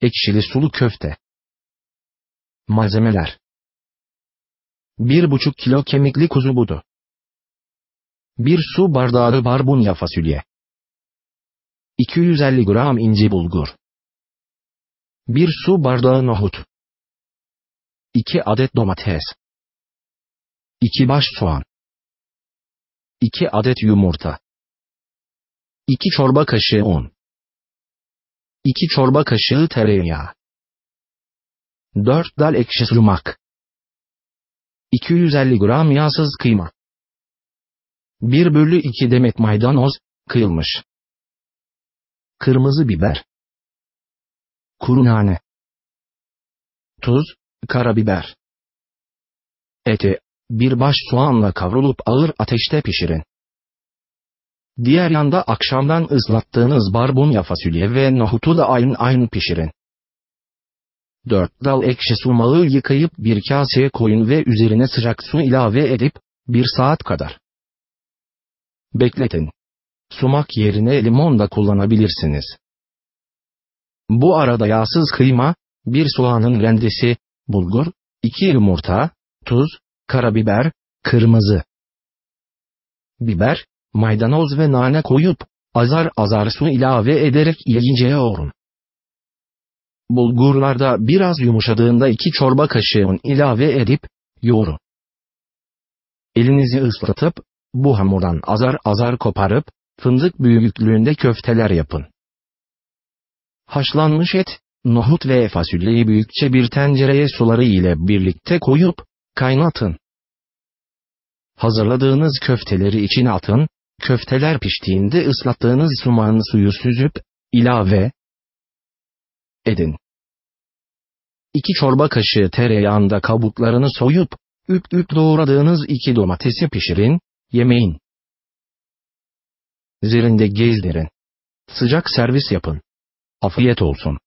ekşili sulu köfte. Malzemeler 1,5 kilo kemikli kuzu budu. 1 su bardağı barbunya fasulye. 250 gram inci bulgur. 1 su bardağı nohut. 2 adet domates. 2 baş soğan. 2 adet yumurta. 2 çorba kaşığı un. 2 çorba kaşığı tereyağı. 4 dal ekşi sumak. 250 gram yağsız kıyma. 1 bölü 2 demet maydanoz, kıyılmış. Kırmızı biber. Kuru nane. Tuz, karabiber. Eti, bir baş soğanla kavrulup ağır ateşte pişirin. Diğer yanda akşamdan ıslattığınız barbunya fasulye ve nohutu da aynı aynı pişirin. 4 dal ekşi sumağı yıkayıp bir kaseye koyun ve üzerine sıcak su ilave edip, bir saat kadar bekletin. Sumak yerine limon da kullanabilirsiniz. Bu arada yağsız kıyma, bir soğanın rendesi, bulgur, iki yumurta, tuz, karabiber, kırmızı biber, maydanoz ve nane koyup, azar azar su ilave ederek iyice yoğurun. Bulgurlarda biraz yumuşadığında iki çorba kaşığı un ilave edip, yoğurun. Elinizi ıslatıp, bu hamurdan azar azar koparıp, fındık büyüklüğünde köfteler yapın. Haşlanmış et, nohut ve fasulyeyi büyükçe bir tencereye suları ile birlikte koyup, kaynatın. Hazırladığınız köfteleri içine atın, köfteler piştiğinde ıslattığınız sumağın suyu süzüp, ilave edin. 2 çorba kaşığı tereyağında kabuklarını soyup, üp üp doğradığınız iki domatesi pişirin, yemeyin. Zirinde gezdirin. Sıcak servis yapın. Afiyet olsun.